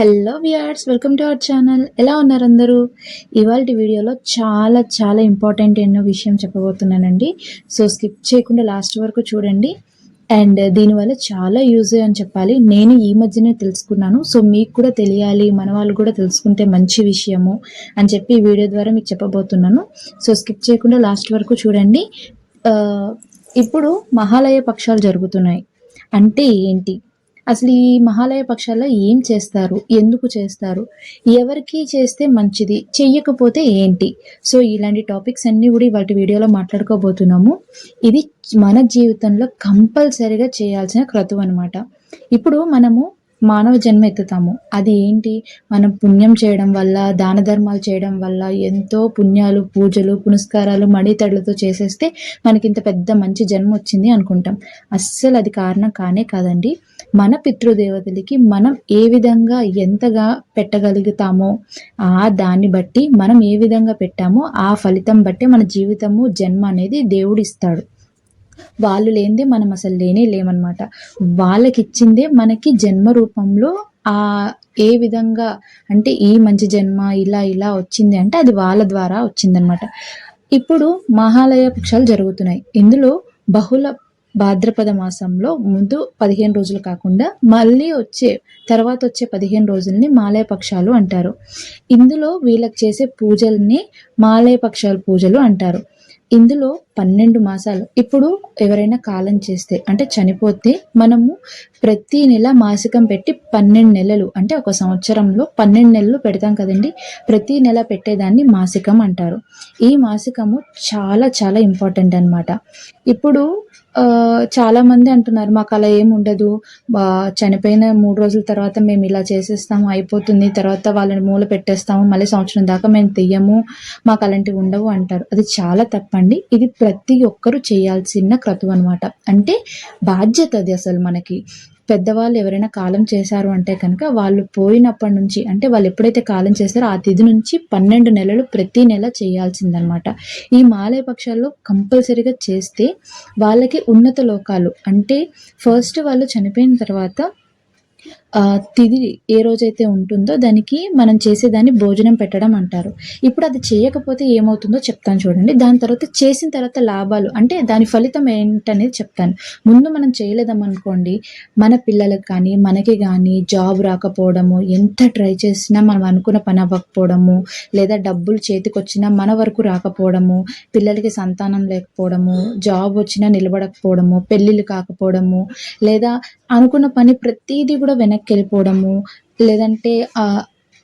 Hello viewers welcome to our channel ఎలా ఉన్నారు అందరూ? ఇవాళ వీడియోలో చాలా చాలా ఇంపార్టెంట్ ఎన్నో విషయం చెప్పబోతున్నానండి. సో స్కిప్ చేయకుండా లాస్ట్ వరకు చూడండి. అండ్ దీనివల్ల చాలా యూజ్ అని చెప్పాలి. నేను ఈ మధ్యనే తెలుసుకున్నాను. సో మీకు కూడా తెలియాలి మన వాళ్ళు కూడా తెలుసుకుంటే మంచి విషయము అని చెప్పి ఈ వీడియో ద్వారా మీకు చెప్పబోతున్నాను. సో స్కిప్ చేయకుండా లాస్ట్ వరకు చూడండి. Uh, ఇప్పుడు మహాలయ పక్షాలు జరుగుతున్నాయి. అంటే ఏంటి? అసలు ఈ మహాలయ పక్షాల్లో ఏం చేస్తారు? ఎందుకు చేస్తారు? ఎవరికి చేస్తే మంచిది చెయ్యకపోతే ఏంటి? సో ఇలాంటి టాపిక్స్ అన్నీ కూడా వాటి వీడియోలో మాట్లాడుకోబోతున్నాము. ఇది మన జీవితంలో కంపల్సరిగా చేయాల్సిన క్రతువు అనమాట ఇప్పుడు మనము మానవ జన్మ ఎత్తుతాము. అది ఏంటి? మనం పుణ్యం చేయడం వల్ల దాన ధర్మాలు చేయడం వల్ల ఎంతో పుణ్యాలు పూజలు పునస్కారాలు మడితడులతో చేసేస్తే మనకి ఇంత పెద్ద మంచి జన్మ వచ్చింది అనుకుంటాం. అస్సలు అది కారణం కానే కాదండి. మన పితృదేవతలకి మనం ఏ విధంగా ఎంతగా పెట్టగలుగుతామో ఆ దాన్ని బట్టి మనం ఏ విధంగా పెట్టామో ఆ ఫలితం బట్టి మన జీవితము జన్మ అనేది దేవుడు ఇస్తాడు. వాళ్ళు లేనిదే మనం అసలు లేనే లేమనమాట వాళ్ళకి ఇచ్చిందే మనకి జన్మ రూపంలో ఆ ఏ విధంగా అంటే ఈ మంచి జన్మ ఇలా ఇలా వచ్చింది అంటే అది వాళ్ళ ద్వారా వచ్చిందనమాట ఇప్పుడు మహాలయ పక్షాలు జరుగుతున్నాయి. ఇందులో బహుళ భాద్రపద మాసంలో ముందు పదిహేను రోజులు కాకుండా మళ్ళీ వచ్చే తర్వాత వచ్చే పదిహేను రోజుల్ని మాలయ పక్షాలు అంటారు. ఇందులో వీళ్ళకి చేసే పూజల్ని మాలయ పక్షాల పూజలు అంటారు. ఇందులో పన్నెండు మాసాలు. ఇప్పుడు ఎవరైనా కాలం చేస్తే అంటే చనిపోతే మనము ప్రతి నెల మాసికం పెట్టి పన్నెండు నెలలు అంటే ఒక సంవత్సరంలో పన్నెండు నెలలు పెడతాం కదండి. ప్రతి నెల పెట్టేదాన్ని మాసికం అంటారు. ఈ మాసికము చాలా చాలా ఇంపార్టెంట్ అనమాట ఇప్పుడు చాలామంది చాలా మంది అంటున్నారు మాకు అలా ఏముండదు ఉండదు. చనిపోయిన మూడు రోజుల తర్వాత మేము ఇలా చేసేస్తాము అయిపోతుంది. తర్వాత వాళ్ళని మూల పెట్టేస్తాము. మళ్ళీ సంవత్సరం దాకా మేము తెయ్యము. మాకు అలాంటివి ఉండవు అంటారు. అది చాలా తప్పండి. ఇది ప్రతి ఒక్కరూ చేయాల్సిన క్రతువు అనమాట అంటే బాధ్యత అది అసలు మనకి. పెద్దవాళ్ళు ఎవరైనా కాలం చేశారు అంటే కనుక వాళ్ళు పోయినప్పటి నుంచి అంటే వాళ్ళు ఎప్పుడైతే కాలం చేస్తారో ఆ తిథి నుంచి పన్నెండు నెలలు ప్రతి నెల చేయాల్సిందనమాట ఈ మాలయ పక్షాల్లో కంపల్సరీగా చేస్తే వాళ్ళకి ఉన్నత లోకాలు. అంటే ఫస్ట్ వాళ్ళు చనిపోయిన తర్వాత తిది ఏ రోజైతే ఉంటుందో దానికి మనం చేసేదాన్ని భోజనం పెట్టడం అంటారు. ఇప్పుడు అది చేయకపోతే ఏమవుతుందో చెప్తాను చూడండి. దాని తర్వాత చేసిన తర్వాత లాభాలు అంటే దాని ఫలితం ఏంటనేది చెప్తాను. ముందు మనం చేయలేదమనుకోండి మన పిల్లలకు కానీ మనకి కానీ జాబ్ రాకపోవడము ఎంత ట్రై చేసినా మనం అనుకున్న పని అవ్వకపోవడము లేదా డబ్బులు చేతికొచ్చినా మన వరకు రాకపోవడము పిల్లలకి సంతానం లేకపోవడము జాబ్ వచ్చినా నిలబడకపోవడము పెళ్ళిళ్ళు కాకపోవడము లేదా అనుకున్న పని ప్రతిదీ కూడా వెనక్కి వెళ్ళిపోవడము లేదంటే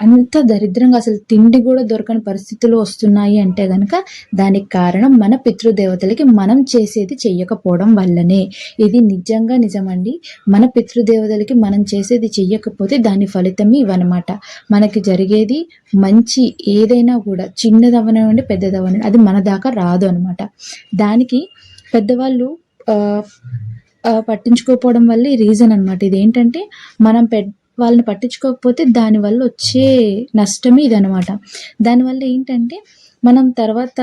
అంత దరిద్రంగా అసలు తిండి కూడా దొరకని పరిస్థితులు వస్తున్నాయి అంటే కనుక దానికి కారణం మన పితృదేవతలకి మనం చేసేది చెయ్యకపోవడం వల్లనే. ఇది నిజంగా నిజమండి. మన పితృదేవతలకి మనం చేసేది చెయ్యకపోతే దాని ఫలితం ఇవన్నమాట మనకి జరిగేది మంచి ఏదైనా కూడా చిన్నదవనండి పెద్దదవనండి అది మన దాకా రాదు అనమాట దానికి పెద్దవాళ్ళు పట్టించుకోకపోవడం వల్ల ఈ రీజన్ అనమాట ఇది ఏంటంటే మనం పెట్ వాళ్ళని పట్టించుకోకపోతే దానివల్ల వచ్చే నష్టమే ఇదనమాట దానివల్ల ఏంటంటే మనం తర్వాత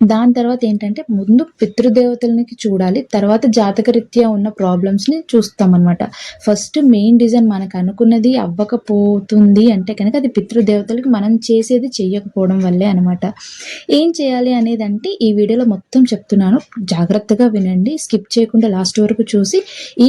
దాని తర్వాత ఏంటంటే ముందు పితృదేవతలకి చూడాలి తర్వాత జాతకరీత్యా ఉన్న ప్రాబ్లమ్స్ని చూస్తామన్నమాట. ఫస్ట్ మెయిన్ రీజన్ మనకు అనుకున్నది అవ్వకపోతుంది అంటే కనుక అది పితృదేవతలకి మనం చేసేది చెయ్యకపోవడం వల్లే అనమాట ఏం చేయాలి అనేది అంటే ఈ వీడియోలో మొత్తం చెప్తున్నాను. జాగ్రత్తగా వినండి స్కిప్ చేయకుండా లాస్ట్ వరకు చూసి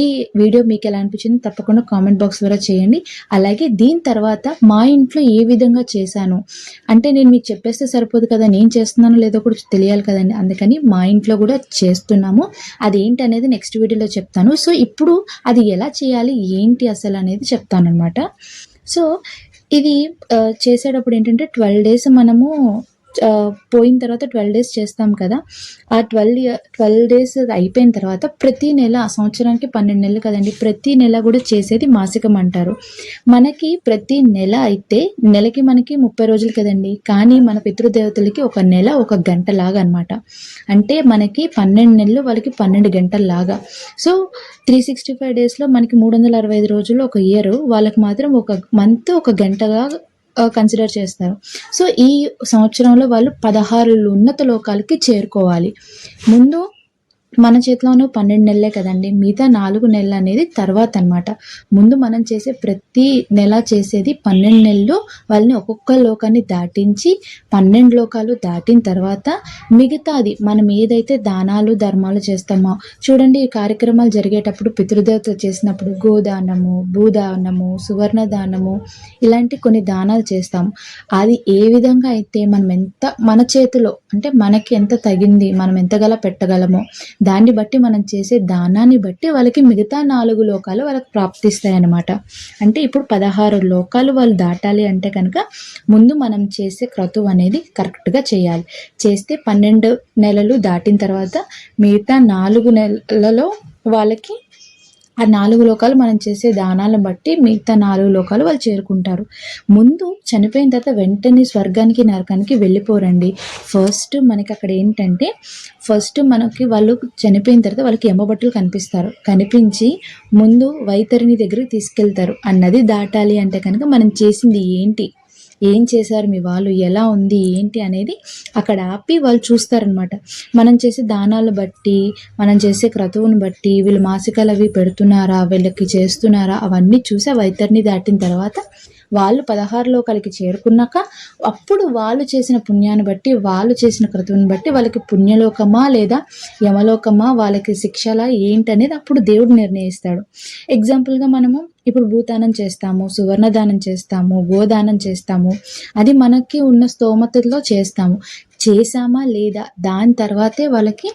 ఈ వీడియో మీకు ఎలా అనిపించింది తప్పకుండా కామెంట్ బాక్స్ ద్వారా చేయండి. అలాగే దీని తర్వాత మా ఇంట్లో ఏ విధంగా చేశాను? అంటే నేను మీకు చెప్పేస్తే సరిపోదు కదా నేను చేస్తున్నానో లేదో కూడా తెలియాలి కదండి. అందుకని మా ఇంట్లో కూడా చేస్తున్నాము. అది ఏంటి అనేది నెక్స్ట్ వీడియోలో చెప్తాను. సో ఇప్పుడు అది ఎలా చేయాలి? ఏంటి అసలు అనేది చెప్తాను అనమాట సో ఇది చేసేటప్పుడు ఏంటంటే ట్వెల్వ్ డేస్ మనము పోయిన తర్వాత ట్వెల్వ్ డేస్ చేస్తాం కదా. ఆ ట్వెల్వ్ ట్వెల్వ్ డేస్ అయిపోయిన తర్వాత ప్రతి నెల ఆ సంవత్సరానికి పన్నెండు నెలలు కదండి ప్రతి నెల కూడా చేసేది మాసికం అంటారు. మనకి ప్రతి నెల అయితే నెలకి మనకి ముప్పై రోజులు కదండి. కానీ మన పితృదేవతలకి ఒక నెల ఒక గంట లాగా అనమాట అంటే మనకి పన్నెండు నెలలు వాళ్ళకి పన్నెండు గంటల లాగా. సో త్రీ సిక్స్టీ ఫైవ్ డేస్లో మనకి మూడు వందల అరవై ఐదు రోజులు ఒక ఇయర్ వాళ్ళకి మాత్రం ఒక మంత్ ఒక గంటగా కన్సిడర్ చేస్తారు. సో ఈ సంవత్సరంలో వాళ్ళు పదహారు ఉన్నత లోకాలకి చేరుకోవాలి. ముందు మన చేతిలోనూ పన్నెండు నెలలే కదండి. మిగతా నాలుగు నెలలు అనేది తర్వాత అనమాట ముందు మనం చేసే ప్రతి నెల చేసేది పన్నెండు నెలలు వాళ్ళని ఒక్కొక్క లోకాన్ని దాటించి పన్నెండు లోకాలు దాటిన తర్వాత మిగతాది మనం ఏదైతే దానాలు ధర్మాలు చేస్తామో చూడండి ఈ కార్యక్రమాలు జరిగేటప్పుడు పితృదేవత చేసినప్పుడు గోదానము భూదానము సువర్ణ దానము ఇలాంటి కొన్ని దానాలు చేస్తాము అది ఏ విధంగా అయితే మనం ఎంత మన చేతిలో అంటే మనకి ఎంత తగింది మనం ఎంతగల పెట్టగలమో దాన్ని బట్టి మనం చేసే దానాన్ని బట్టి వాళ్ళకి మిగతా నాలుగు లోకాలు వాళ్ళకి ప్రాప్తిస్తాయి అన్నమాట అంటే ఇప్పుడు పదహారు లోకాలు వాళ్ళు దాటాలి అంటే కనుక ముందు మనం చేసే క్రతువు అనేది కరెక్ట్గా చేయాలి. చేస్తే పన్నెండు నెలలు దాటిన తర్వాత మిగతా నాలుగు నెలలలో వాళ్ళకి ఆ నాలుగు లోకాలు మనం చేసే దానాలను బట్టి మిగతా నాలుగు లోకాలు వాళ్ళు చేరుకుంటారు. ముందు చనిపోయిన తర్వాత వెంటనే స్వర్గానికి నరకానికి వెళ్ళిపోరండి. ఫస్ట్ మనకి అక్కడ ఏంటంటే ఫస్ట్ మనకి వాళ్ళు చనిపోయిన తర్వాత వాళ్ళకి ఎమ్మబట్టలు కనిపిస్తారు. కనిపించి ముందు వైతరిని దగ్గరికి తీసుకెళ్తారు. అన్నది దాటాలి అంటే కనుక మనం చేసింది ఏంటి? ఏం చేశారు మీ వాళ్ళు ఎలా ఉంది ఏంటి అనేది అక్కడ ఆపి వాళ్ళు చూస్తారనమాట మనం చేసే దానాలు బట్టి మనం చేసే క్రతువుని బట్టి వీళ్ళు మాసికాలు అవి పెడుతున్నారా వీళ్ళకి చేస్తున్నారా అవన్నీ చూసి ఆ వైతరిని దాటిన తర్వాత వాళ్ళు పదహారులో కలికి చేరుకున్నాక అప్పుడు వాళ్ళు చేసిన పుణ్యాన్ని బట్టి వాళ్ళు చేసిన క్రతువుని బట్టి వాళ్ళకి పుణ్యలోకమా లేదా యమలోకమా వాళ్ళకి శిక్షలా ఏంటనేది అప్పుడు దేవుడు నిర్ణయిస్తాడు. ఎగ్జాంపుల్గా మనము ఇప్పుడు భూదానం చేస్తాము సువర్ణదానం చేస్తాము గోదానం చేస్తాము. అది మనకి ఉన్న స్తోమతలో చేస్తాము. చేసామా లేదా? దాని తర్వాతే వాళ్ళకి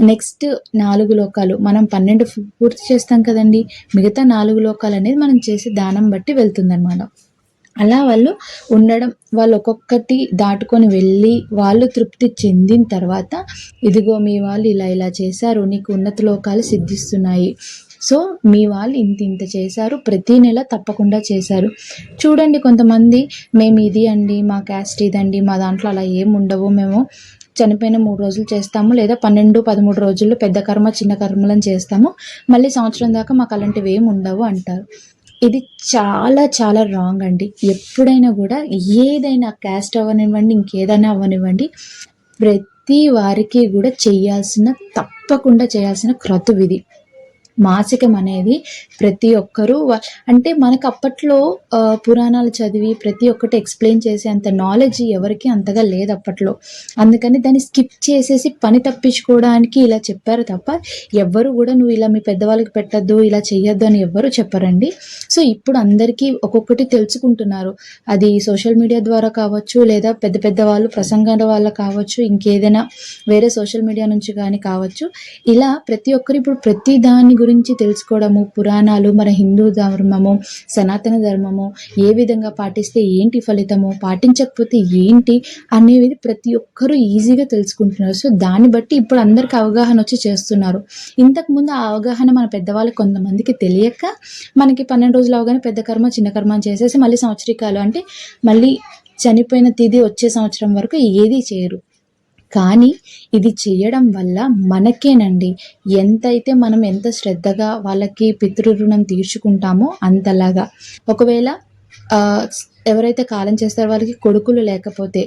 నెక్స్ట్ నాలుగు లోకాలు. మనం పన్నెండు పూర్తి చేస్తాం కదండి. మిగతా నాలుగు లోకాలు అనేది మనం చేసే దానం బట్టి వెళ్తుందన్నమాట. అలా వాళ్ళు ఉండడం వాళ్ళు ఒక్కొక్కటి దాటుకొని వెళ్ళి వాళ్ళు తృప్తి చెందిన తర్వాత ఇదిగో మీ వాళ్ళు ఇలా ఇలా చేశారు నీకు ఉన్నత లోకాలు సిద్ధిస్తున్నాయి. సో మీ వాళ్ళు ఇంత ఇంత చేశారు ప్రతి నెల తప్పకుండా చేశారు. చూడండి కొంతమంది మేము ఇది అండి మా క్యాస్ట్ ఇదండి మా దాంట్లో అలా ఏం ఉండవు మేము చనిపోయిన మూడు రోజులు చేస్తాము లేదా పన్నెండు పదమూడు రోజుల్లో పెద్ద కర్మ చిన్న కర్మలను చేస్తాము మళ్ళీ సంవత్సరం దాకా మాకు అలాంటివి ఏమి ఉండవు అంటారు. ఇది చాలా చాలా రాంగ్ అండి. ఎప్పుడైనా కూడా ఏదైనా క్యాస్ట్ అవ్వనివ్వండి ఇంకేదైనా అవ్వనివ్వండి ప్రతి వారికి కూడా చేయాల్సిన తప్పకుండా చేయాల్సిన క్రతువు ఇది. మాసికం అనేది ప్రతి ఒక్కరూ అంటే మనకు అప్పట్లో పురాణాలు చదివి ప్రతి ఒక్కటి ఎక్స్ప్లెయిన్ చేసే అంత నాలెడ్జ్ ఎవరికి అంతగా లేదు అప్పట్లో. అందుకని దాన్ని స్కిప్ చేసేసి పని తప్పించుకోవడానికి ఇలా చెప్పారు తప్ప ఎవ్వరు కూడా నువ్వు ఇలా మీ పెద్దవాళ్ళకి పెట్టద్దు ఇలా చెయ్యొద్దు అని ఎవ్వరు చెప్పరండి. సో ఇప్పుడు అందరికీ ఒక్కొక్కటి తెలుసుకుంటున్నారు. అది సోషల్ మీడియా ద్వారా కావచ్చు లేదా పెద్ద పెద్ద వాళ్ళు ప్రసంగాల వల్ల కావచ్చు ఇంకేదైనా వేరే సోషల్ మీడియా నుంచి కానీ కావచ్చు. ఇలా ప్రతి ఒక్కరు ఇప్పుడు ప్రతి దాని గురించి గురించి తెలుసుకోవడము పురాణాలు మన హిందూ ధర్మము సనాతన ధర్మము ఏ విధంగా పాటిస్తే ఏంటి ఫలితము పాటించకపోతే ఏంటి అనేవి ప్రతి ఒక్కరూ ఈజీగా తెలుసుకుంటున్నారు. సో దాన్ని బట్టి ఇప్పుడు అందరికీ అవగాహన వచ్చి చేస్తున్నారు. ఇంతకుముందు ఆ అవగాహన మన పెద్దవాళ్ళకి కొంతమందికి తెలియక మనకి పన్నెండు రోజులు అవగానే పెద్ద కర్మ చిన్న కర్మ అని చేసేసి మళ్ళీ సంవత్సరికాలు అంటే మళ్ళీ చనిపోయిన తిది వచ్చే సంవత్సరం వరకు ఏది చేయరు. కానీ ఇది చేయడం వల్ల మనకేనండి. ఎంతైతే మనం ఎంత శ్రద్ధగా వాళ్ళకి పితృరుణం తీర్చుకుంటామో అంతలాగా. ఒకవేళ ఎవరైతే కాలం చేస్తారో వాళ్ళకి కొడుకులు లేకపోతే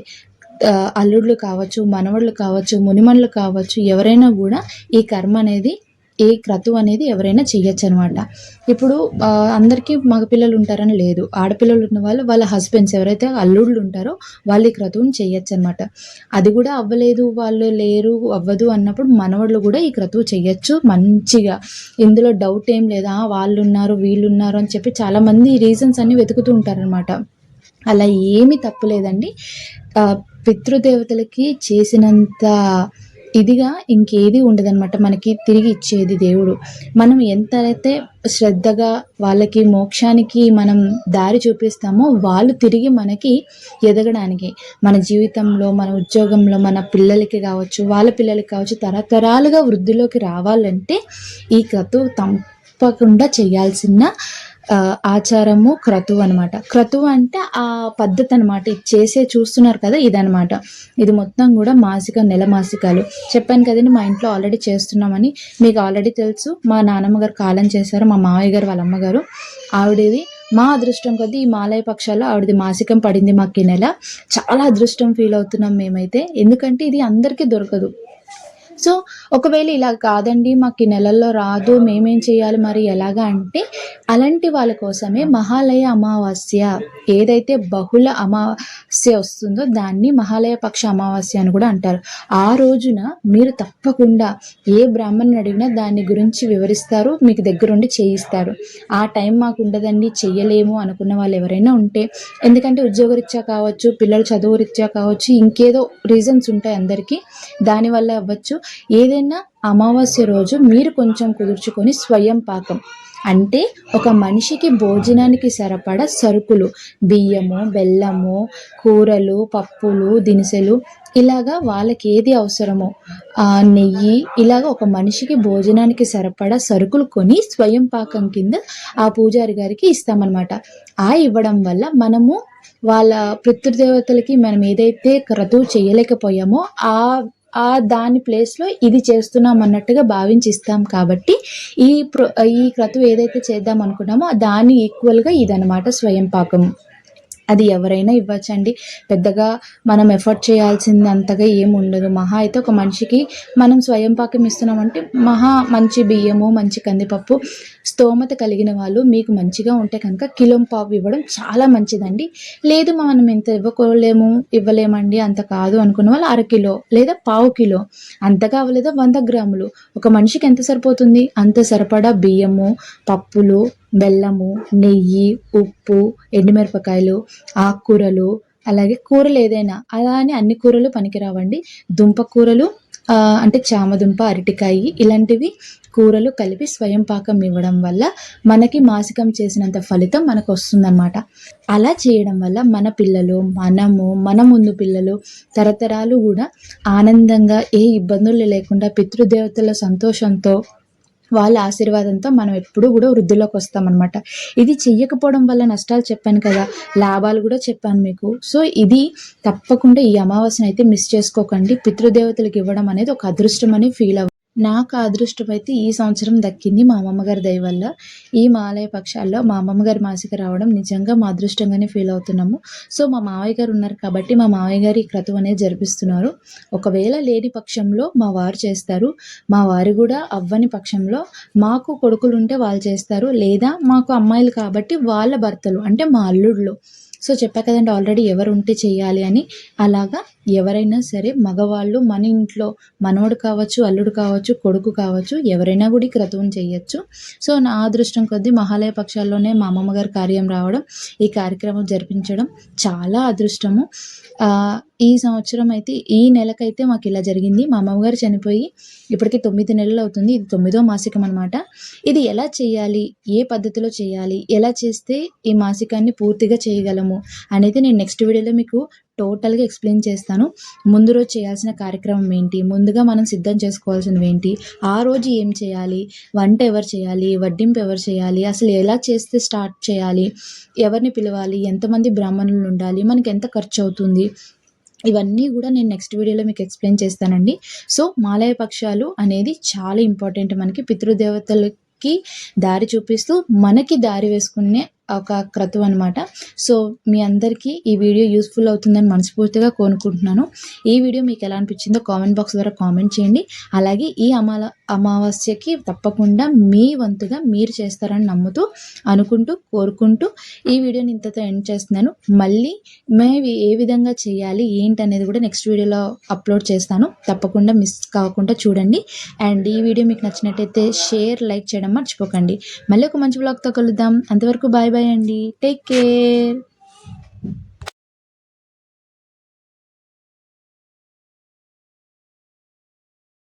అల్లుళ్ళు కావచ్చు మనవళ్ళు కావచ్చు మునిమణులు కావచ్చు ఎవరైనా కూడా ఈ కర్మ అనేది ఏ క్రతువు అనేది ఎవరైనా చేయొచ్చు అనమాట ఇప్పుడు అందరికీ మగపిల్లలు ఉంటారని లేదు. ఆడపిల్లలు ఉన్న వాళ్ళు వాళ్ళ హస్బెండ్స్ ఎవరైతే అల్లుళ్ళు ఉంటారో వాళ్ళు ఈ క్రతువుని చేయొచ్చు అనమాట అది కూడా అవ్వలేదు వాళ్ళు లేరు అవ్వదు అన్నప్పుడు మనవాళ్ళు కూడా ఈ క్రతువు చేయొచ్చు మంచిగా. ఇందులో డౌట్ ఏం లేదా. వాళ్ళు ఉన్నారు వీళ్ళు ఉన్నారు అని చెప్పి చాలామంది రీజన్స్ అన్ని వెతుకుతూ ఉంటారనమాట. అలా ఏమీ తప్పులేదండి పితృదేవతలకి చేసినంత ఇదిగా ఇంకేది ఉండదన్నమాట. మనకి తిరిగి ఇచ్చేది దేవుడు. మనం ఎంతైతే శ్రద్ధగా వాళ్ళకి మోక్షానికి మనం దారి చూపిస్తామో వాళ్ళు తిరిగి మనకి ఎదగడానికి మన జీవితంలో మన ఉద్యోగంలో మన పిల్లలకి కావచ్చు వాళ్ళ పిల్లలకి కావచ్చు తరతరాలుగా వృద్ధిలోకి రావాలంటే ఈ క్రతువు తప్పకుండా చేయాల్సిన ఆచారము క్రతువు అనమాట క్రతువు అంటే ఆ పద్ధతి అనమాట ఇది చేసే చూస్తున్నారు కదా ఇదనమాట ఇది మొత్తం కూడా మాసిక నెల మాసికాలు. చెప్పాను కదండి మా ఇంట్లో ఆల్రెడీ చేస్తున్నామని. మీకు ఆల్రెడీ తెలుసు మా నాన్నమ్మ గారు కాలం చేశారు మా మావయ్య గారు వాళ్ళ అమ్మగారు. ఆవిడది మా అదృష్టం కొద్దీ ఈ మాలయ పక్షాల్లో ఆవిడది మాసికం పడింది మాకు ఈ నెల. చాలా అదృష్టం ఫీల్ అవుతున్నాం మేమైతే. ఎందుకంటే ఇది అందరికీ దొరకదు. సో ఒకవేళ ఇలా కాదండి మాకు ఈ నెలల్లో రాదు మేమేం చేయాలి మరి ఎలాగా అంటే అలాంటి వాళ్ళ కోసమే మహాలయ అమావాస్య. ఏదైతే బహుళ అమావాస్య వస్తుందో దాన్ని మహాలయ పక్ష అమావాస్య అని కూడా అంటారు. ఆ రోజున మీరు తప్పకుండా ఏ బ్రాహ్మణుని అడిగినా దాని గురించి వివరిస్తారు మీకు దగ్గరుండి చేయిస్తారు. ఆ టైం మాకు ఉండదండి చెయ్యలేము అనుకున్న వాళ్ళు ఎవరైనా ఉంటే. ఎందుకంటే ఉద్యోగరీత్యా కావచ్చు పిల్లలు చదువు రీత్యా కావచ్చు ఇంకేదో రీజన్స్ ఉంటాయి అందరికీ. దానివల్ల అవ్వచ్చు. ఏదైనా అమావాస్య రోజు మీరు కొంచెం కుదుర్చుకొని స్వయం పాకం. అంటే ఒక మనిషికి భోజనానికి సరిపడ సరుకులు బియ్యము బెల్లము కూరలు పప్పులు దినుసులు ఇలాగా వాళ్ళకి ఏది అవసరమో ఆ, నెయ్యి ఇలాగ ఒక మనిషికి భోజనానికి సరిపడా సరుకులు కొని స్వయం పాకం కింద ఆ పూజారి గారికి ఇస్తామన్నమాట. ఆ ఇవ్వడం వల్ల మనము వాళ్ళ పితృదేవతలకి మనం ఏదైతే క్రతువు చేయలేకపోయామో ఆ ఆ దాని ప్లేస్లో ఇది చేస్తున్నాం అన్నట్టుగా భావించి ఇస్తాం కాబట్టి ఈ ప్రో ఈ క్రతువు ఏదైతే చేద్దాం అనుకున్నామో దాని ఈక్వల్గా ఇదనమాట స్వయం పాకం అది ఎవరైనా ఇవ్వచ్చండి. పెద్దగా మనం ఎఫర్ట్ చేయాల్సింది అంతగా ఏమి ఉండదు. మహా అయితే ఒక మనిషికి మనం స్వయం పాకం ఇస్తున్నామంటే మహా మంచి బియ్యము మంచి కందిపప్పు స్తోమత కలిగిన వాళ్ళు మీకు మంచిగా ఉంటే కనుక కిలో పావు ఇవ్వడం చాలా మంచిదండి. లేదు మనం ఇంత ఇవ్వకోలేము ఇవ్వలేమండి అంత కాదు అనుకున్న వాళ్ళు అర కిలో లేదా పావు కిలో అంతగా అవ్వలేదా వంద గ్రాములు. ఒక మనిషికి ఎంత సరిపోతుంది? అంత సరిపడా బియ్యము పప్పులు బెల్లము నెయ్యి ఉప్పు ఎండుమిరపకాయలు ఆకుకూరలు అలాగే కూరలు ఏదైనా. అలా అని అన్ని కూరలు పనికిరావండి. దుంప కూరలు అంటే చామదుంప అరటికాయి ఇలాంటివి కూరలు కలిపి స్వయం పాకం ఇవ్వడం వల్ల మనకి మాసికం చేసినంత ఫలితం మనకు వస్తుందన్నమాట అలా చేయడం వల్ల మన పిల్లలు మనము మన ముందు పిల్లలు తరతరాలు కూడా ఆనందంగా ఏ ఇబ్బందులు లేకుండా పితృదేవతల సంతోషంతో వాళ్ళ ఆశీర్వాదంతో మనం ఎప్పుడూ కూడా వృద్ధిలోకి వస్తామన్నమాట. ఇది చెయ్యకపోవడం వల్ల నష్టాలు చెప్పాను కదా లాభాలు కూడా చెప్పాను మీకు. సో ఇది తప్పకుండా ఈ అమావాస్యను అయితే మిస్ చేసుకోకండి. పితృదేవతలకు ఇవ్వడం అనేది ఒక అదృష్టం అని ఫీల్ అవ్వ నాకు అదృష్టం అయితే ఈ సంవత్సరం దక్కింది మా అమ్మమ్మ గారి దయ వల్ల. ఈ మాలయ పక్షాల్లో మా అమ్మమ్మగారి మాసిక రావడం నిజంగా మా అదృష్టంగానే ఫీల్ అవుతున్నాము. సో మా మావయ్య గారు ఉన్నారు కాబట్టి మా మావయ్య గారు ఈ క్రతువు అనేది జరిపిస్తున్నారు. ఒకవేళ లేని పక్షంలో మా వారు చేస్తారు. మా వారు కూడా అవ్వని పక్షంలో మాకు కొడుకులు ఉంటే వాళ్ళు చేస్తారు. లేదా మాకు అమ్మాయిలు కాబట్టి వాళ్ళ భర్తలు అంటే మా అల్లుళ్ళు. సో చెప్పా కదండి ఆల్రెడీ ఎవరు ఉంటే చేయాలి అని. అలాగా ఎవరైనా సరే మగవాళ్ళు మన ఇంట్లో మనవడు కావచ్చు అల్లుడు కావచ్చు కొడుకు కావచ్చు ఎవరైనా కూడా ఈ చేయొచ్చు. సో నా అదృష్టం కొద్దీ మహాలయ పక్షాల్లోనే మా అమ్మమ్మ గారి కార్యం రావడం ఈ కార్యక్రమం జరిపించడం చాలా అదృష్టము. ఈ సంవత్సరం అయితే ఈ నెలకైతే మాకు ఇలా జరిగింది. మా అమ్మగారు చనిపోయి ఇప్పటికి తొమ్మిది నెలలు అవుతుంది. ఇది తొమ్మిదో మాసికం అనమాట ఇది ఎలా చేయాలి? ఏ పద్ధతిలో చేయాలి? ఎలా చేస్తే ఈ మాసికాన్ని పూర్తిగా చేయగలము? అనేది నేను నెక్స్ట్ వీడియోలో మీకు టోటల్గా ఎక్స్ప్లెయిన్ చేస్తాను. ముందు రోజు చేయాల్సిన కార్యక్రమం ఏంటి? ముందుగా మనం సిద్ధం చేసుకోవాల్సినవి ఏంటి? ఆ రోజు ఏం చేయాలి? వంట ఎవరు చేయాలి? వడ్డింపు ఎవరు చేయాలి? అసలు ఎలా చేస్తే స్టార్ట్ చేయాలి? ఎవరిని పిలవాలి? ఎంతమంది బ్రాహ్మణులు ఉండాలి? మనకి ఎంత ఖర్చు అవుతుంది? ఇవన్నీ కూడా నేను నెక్స్ట్ వీడియోలో మీకు ఎక్స్ప్లెయిన్ చేస్తానండి. సో మాలయ పక్షాలు అనేది చాలా ఇంపార్టెంట్ మనకి పితృదేవతలకి దారి చూపిస్తూ మనకి దారి వేసుకునే ఒక క్రతువు అనమాట సో మీ అందరికీ ఈ వీడియో యూస్ఫుల్ అవుతుందని మనస్ఫూర్తిగా కోరుకుంటున్నాను. ఈ వీడియో మీకు ఎలా అనిపించిందో కామెంట్ బాక్స్ ద్వారా కామెంట్ చేయండి. అలాగే ఈ అమాల అమావాస్యకి తప్పకుండా మీ వంతుగా మీరు చేస్తారని నమ్ముతూ అనుకుంటూ కోరుకుంటూ ఈ వీడియోని ఇంతతో ఎండ్ చేస్తున్నాను. మళ్ళీ మేము ఏ విధంగా చేయాలి ఏంటి అనేది కూడా నెక్స్ట్ వీడియోలో అప్లోడ్ చేస్తాను. తప్పకుండా మిస్ కాకుండా చూడండి. అండ్ ఈ వీడియో మీకు నచ్చినట్టయితే షేర్ లైక్ చేయడం మర్చిపోకండి. మళ్ళీ ఒక మంచి బ్లాగ్తో కలుద్దాం. అంతవరకు బాయ్. బాయ్ అండి. Take care